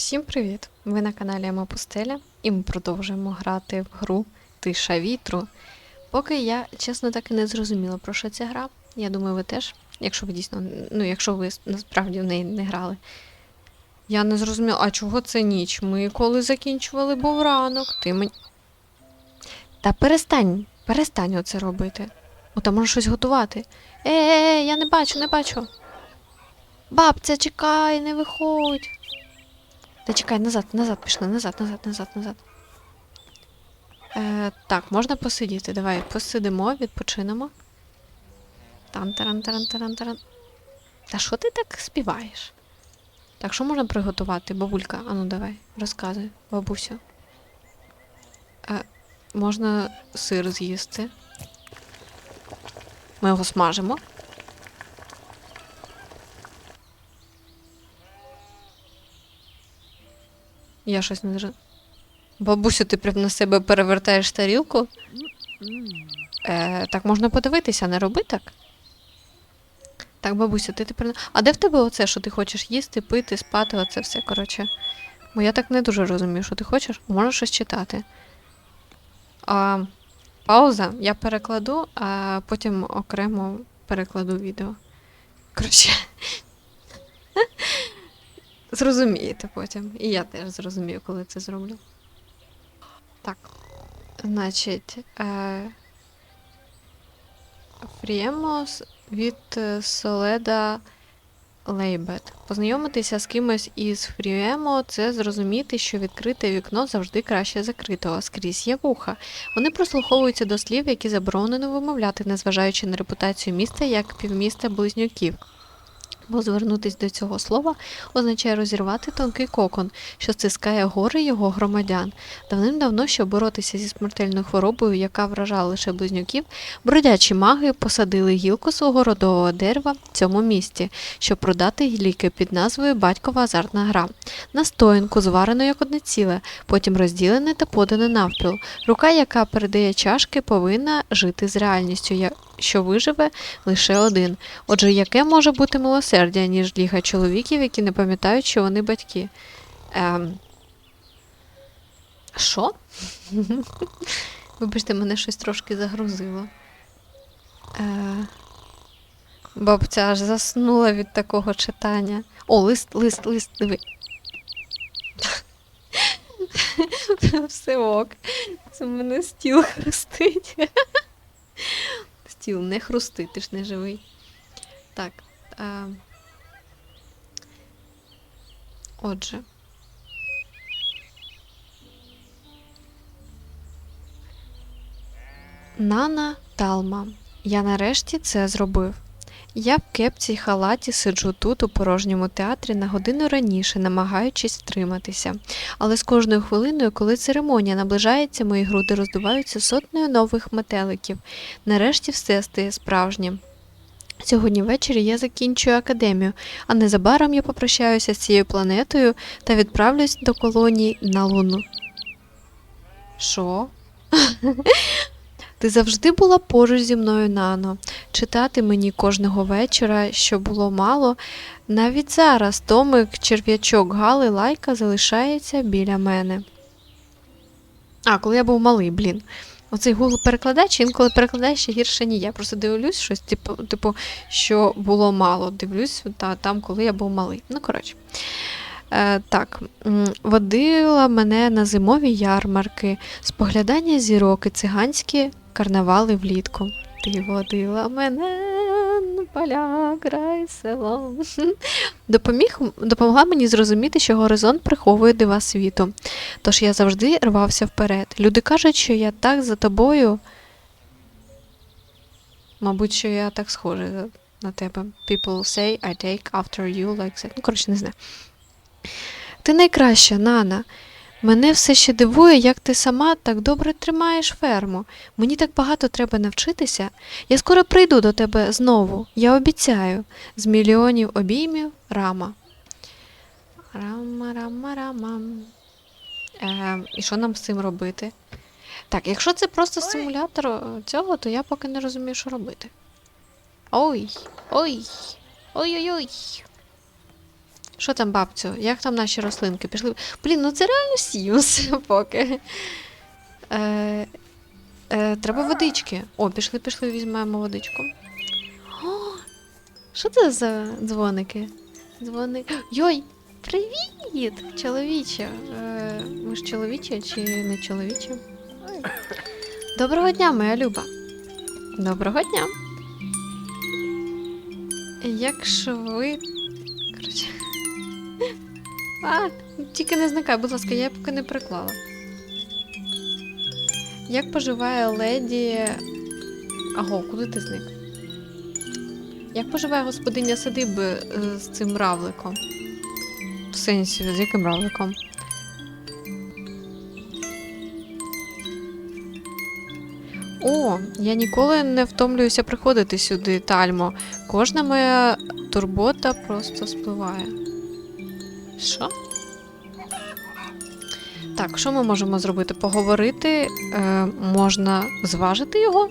Всім привіт! Ви на каналі Ема Пустеля, і ми продовжуємо грати в гру Тиша вітру. Поки я, чесно, так і не зрозуміла, про що ця гра. Я думаю, ви теж, якщо ви дійсно, ну, якщо ви насправді в неї не грали. Я не зрозуміла, а чого це ніч? Ми коли закінчували, був ранок. Ти мені. Та перестань, перестань оце робити. О, там можна щось готувати. Е, е, е, я не бачу, не бачу. Бабця, чекай, не виходь. Та чекай, назад, назад пішли, назад, назад, назад, назад. Е, так, можна посидіти. Давай посидимо, відпочинемо. Там таран таран таран таран. Та що ти так співаєш? Так, що можна приготувати, бабулька? Ану, давай, розказуй, бабусю. Е, можна сир з'їсти. Ми його смажимо. Я щось не зрозуміла. Бабусю, ти прям на себе перевертаєш тарілку. Е, так можна подивитися, не роби так. Так, бабусю, ти тепер. А де в тебе оце, що ти хочеш їсти, пити, спати, оце все, коротше. Бо я так не дуже розумію, що ти хочеш, можеш щось читати. А, пауза, я перекладу, а потім окремо перекладу відео. Коротше. Зрозумієте потім. І я теж зрозумію, коли це зроблю. Так. Значить, е... Фріємос від е, Соледа Лейбет. Познайомитися з кимось із Фріємо це зрозуміти, що відкрите вікно завжди краще закритого, скрізь є вуха. Вони прослуховуються до слів, які заборонено вимовляти, незважаючи на репутацію міста як півміста близнюків. Бо звернутись до цього слова означає розірвати тонкий кокон, що стискає гори його громадян. Давним-давно, щоб боротися зі смертельною хворобою, яка вражала лише близнюків, бродячі маги посадили гілку свого родового дерева в цьому місті, щоб продати ліки під назвою Батькова азартна гра. Настоянку, зварену як одне ціле, потім розділене та подане навпіл. Рука, яка передає чашки, повинна жити з реальністю, що виживе лише один. Отже, яке може бути милосердя, ніж ліга чоловіків, які не пам'ятають, що вони батьки? Ем... Що? Вибачте, мене щось трошки загрузило. Е... Бабця аж заснула від такого читання. О, лист, лист, лист, диви. Все ок. Це мене стіл хрустить. Стіл не хрусти, ти ж не живий. Так. А... Отже. Нана Талма. Я нарешті це зробив. Я в кепці й халаті сиджу тут, у порожньому театрі, на годину раніше, намагаючись втриматися. Але з кожною хвилиною, коли церемонія наближається, мої груди роздуваються сотнею нових метеликів. Нарешті все стає справжнім. Сьогодні ввечері я закінчую академію, а незабаром я попрощаюся з цією планетою та відправлюсь до колонії на Луну. Що? Ти завжди була поруч зі мною, Нано. Читати мені кожного вечора, що було мало. Навіть зараз Томик, черв'ячок Гали Лайка залишається біля мене. А, коли я був малий, блін. Оцей Google перекладач інколи перекладає ще гірше ні. Я просто дивлюсь щось, типу, типу що було мало. Дивлюсь та, там, коли я був малий. Ну, коротше. Е, так, водила мене на зимові ярмарки, споглядання зірок і циганські карнавали влітку. Ти водила мене поля, край селом. Допоміг, допомогла мені зрозуміти, що горизонт приховує дива світу. Тож я завжди рвався вперед. Люди кажуть, що я так за тобою. Мабуть, що я так схожа на тебе. People say I take after you like. Ну, коротше, не знаю. Ти найкраща, Нана. Мене все ще дивує, як ти сама так добре тримаєш ферму. Мені так багато треба навчитися. Я скоро прийду до тебе знову, я обіцяю. З мільйонів обіймів рама. Рама, рама, рама. Е, і що нам з цим робити? Так, якщо це просто симулятор е, цього, то я поки не розумію, що робити. Ой, ой, ой-ой-ой. Що там, бабцю? Як там наші рослинки? Пішли. Блін, ну це реально сіус поки. Е, е, треба водички. О, пішли, пішли, візьмемо водичку. О, що це за дзвоники? Дзвоник. Йой! Привіт! Чоловіче. Е, ми ж чоловічі чи не чоловічі? Доброго дня, моя Люба. Доброго дня. Як швид... А, тільки не зникай, будь ласка, я поки не приклала. Як поживає леді. Аго, куди ти зник? Як поживає господиня садиби е, з цим равликом? В сенсі, з яким равликом? О, я ніколи не втомлююся приходити сюди, Тальмо. Кожна моя турбота просто спливає. Що? Так, що ми можемо зробити? Поговорити, е, можна зважити його.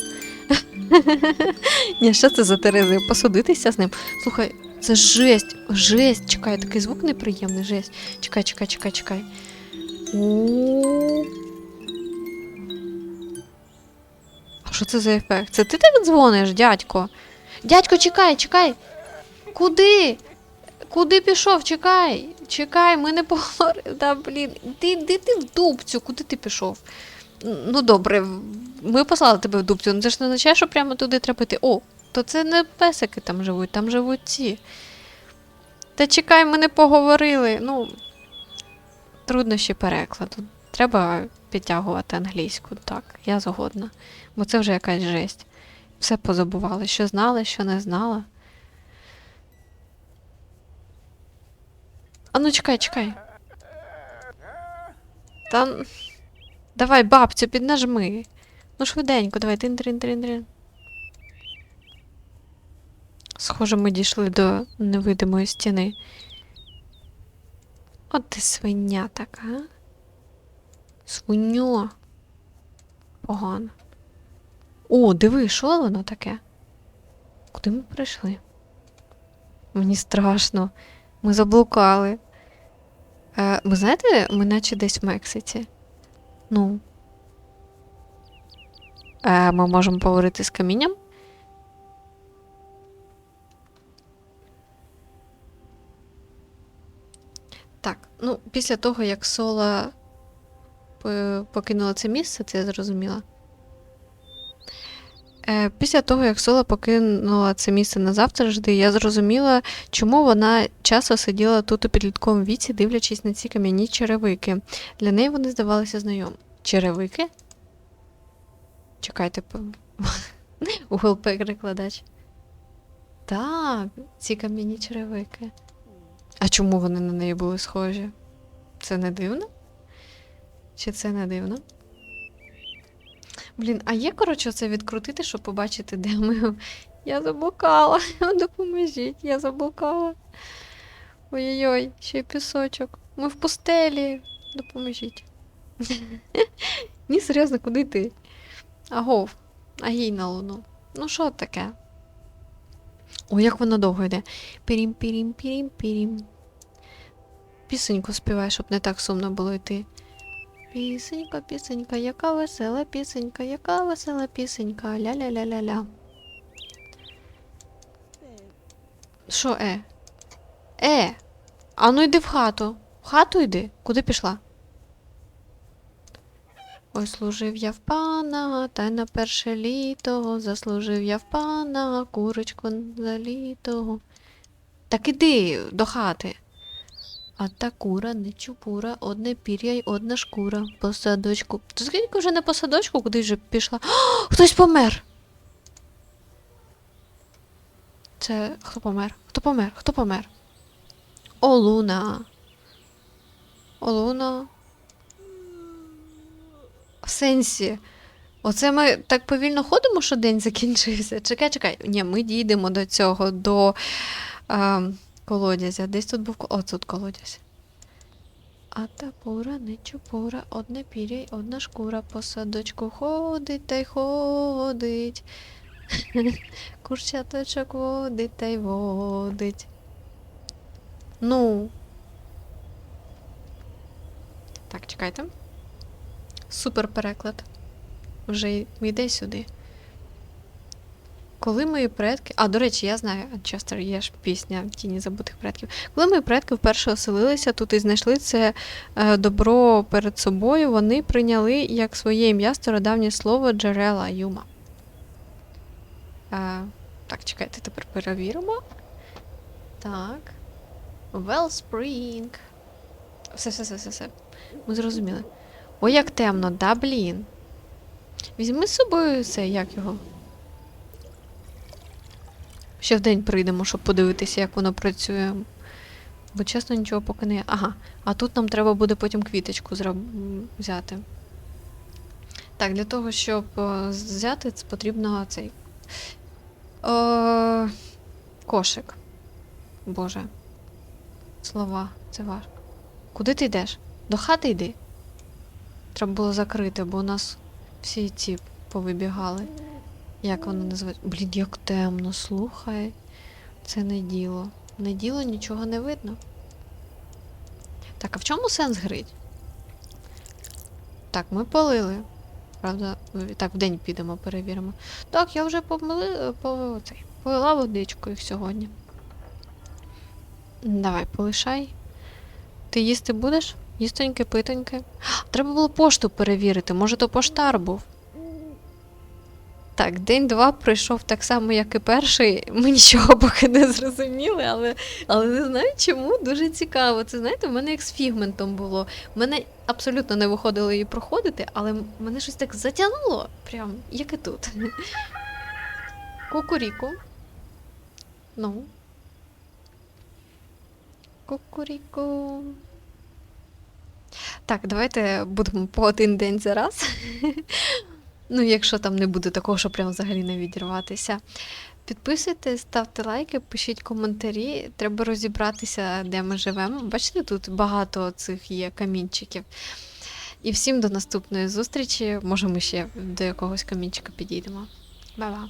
Ні, що це за Терези? Посудитися з ним. Слухай, це жесть, жесть. Чекай, такий звук неприємний, жесть. Чекай, чекай, чекай, чекай. А що це за ефект? Це ти так дзвониш, дядько? Дядько, чекай, чекай. Куди? Куди пішов? Чекай. Чекай, ми не поговорили. Да, блін. Ти, ти, ти в дубцю, куди ти пішов? Ну добре, ми послали тебе в дубцю, ну це ж не означає, що прямо туди треба йти. О, то це не песики там живуть, там живуть ці. Та чекай, ми не поговорили. Ну, труднощі перекладу. Треба підтягувати англійську, так, я згодна. Бо це вже якась жесть. Все позабували, що знали, що не знала. Ну чекай, чекай. Та... Давай, бабцю, піднажми. Ну, швиденько, давай, тин трин трин трин Схоже, ми дійшли до невидимої стіни. От ти свиня така. а? Свиньо. Погано. О, диви, що воно таке? Куди ми прийшли? Мені страшно. Ми заблукали. Е, ви знаєте, ми наче десь в Мексиці. Ну. Е, ми можемо поговорити з камінням. Так, ну, після того, як Сола покинула це місце, це я зрозуміла. Е, Після того, як Сола покинула це місце назавжди, я зрозуміла, чому вона часто сиділа тут у підлітковому віці, дивлячись на ці кам'яні черевики. Для неї вони здавалися знайомі. Черевики? Чекайте, Google перекладач. Так, ці кам'яні черевики. А чому вони на неї були схожі? Це не дивно? Чи це не дивно? Блін, а є, коротше, це відкрутити, щоб побачити, де ми. Я заблукала. Допоможіть, я заблукала. Ой-ой-ой, ще й пісочок. Ми в пустелі. Допоможіть. Ні, серйозно, куди ти? Агов, агій на луну. Ну, що таке? О, як воно довго йде. Пірім, пірім, пірім, пірім. Пісеньку співай, щоб не так сумно було йти. Пісенька, пісенька, яка весела пісенька, яка весела пісенька, ля-ля-ля-ля-ля. Що, е? Е, а ну йди в хату. В хату йди. Куди пішла? Ой, служив я в пана, та й на перше літо, заслужив я в пана, курочку за літо. Так іди до хати. А та кура не чупура, одне пір'я й одна шкура. По садочку. То скільки вже не по садочку, куди вже пішла? О, хтось помер. Це хто помер? Хто помер? Хто помер? Олуна. Олуна. В сенсі. Оце ми так повільно ходимо, що день закінчився. Чекай, чекай. Ні, ми дійдемо до цього, до а, колодязя. Десь тут був оцут колодязь. А та пура не чупура, одне пір'я й одна шкура по садочку ходить та й ходить. Курчаточок водить та й водить. Ну. Так, чекайте. Супер переклад. Вже йде сюди. Коли мої предки. А, до речі, я знаю, Анчестер, є ж пісня Тіні забутих предків. Коли мої предки вперше оселилися тут і знайшли це е, добро перед собою, вони прийняли як своє ім'я стародавнє слово джерела Юма. Е, так, чекайте, тепер перевіримо. Так. Wellspring. Все, все, все, все, все. Ми зрозуміли. Ой, як темно, да, блін. Візьми з собою це, як його. Ще в день прийдемо, щоб подивитися, як воно працює. Бо чесно, нічого поки не. Ага. А тут нам треба буде потім квіточку зроб... взяти. Так, для того, щоб е, взяти, це потрібно цей. Е, кошик. Боже. Слова, це важко. Куди ти йдеш? До хати йди. Треба було закрити, бо у нас всі ці повибігали. Як воно називається? Блін, як темно, слухай. Це не діло. Не діло, нічого не видно. Так, а в чому сенс грить? Так, ми полили. Правда, так, в- так, вдень підемо, перевіримо. Так, я вже помили, по, цей, полила водичку їх сьогодні. Давай, полишай. Ти їсти будеш? Їстоньке, питоньке. Треба було пошту перевірити, може, то поштар був. Так, день два пройшов так само, як і перший. Ми нічого поки не зрозуміли, але, але не знаю чому. Дуже цікаво. Це знаєте, в мене як з фігментом було. Мене абсолютно не виходило її проходити, але мене щось так затягнуло, прям, як і тут. Кукуріку. Ну. Кукуріку. Так, давайте будемо по один день за раз. Ну, якщо там не буде такого, що прям взагалі не відірватися. Підписуйтесь, ставте лайки, пишіть коментарі. Треба розібратися, де ми живемо. Бачите, тут багато цих є камінчиків. І всім до наступної зустрічі. Може, ми ще до якогось камінчика підійдемо. Ба-ба!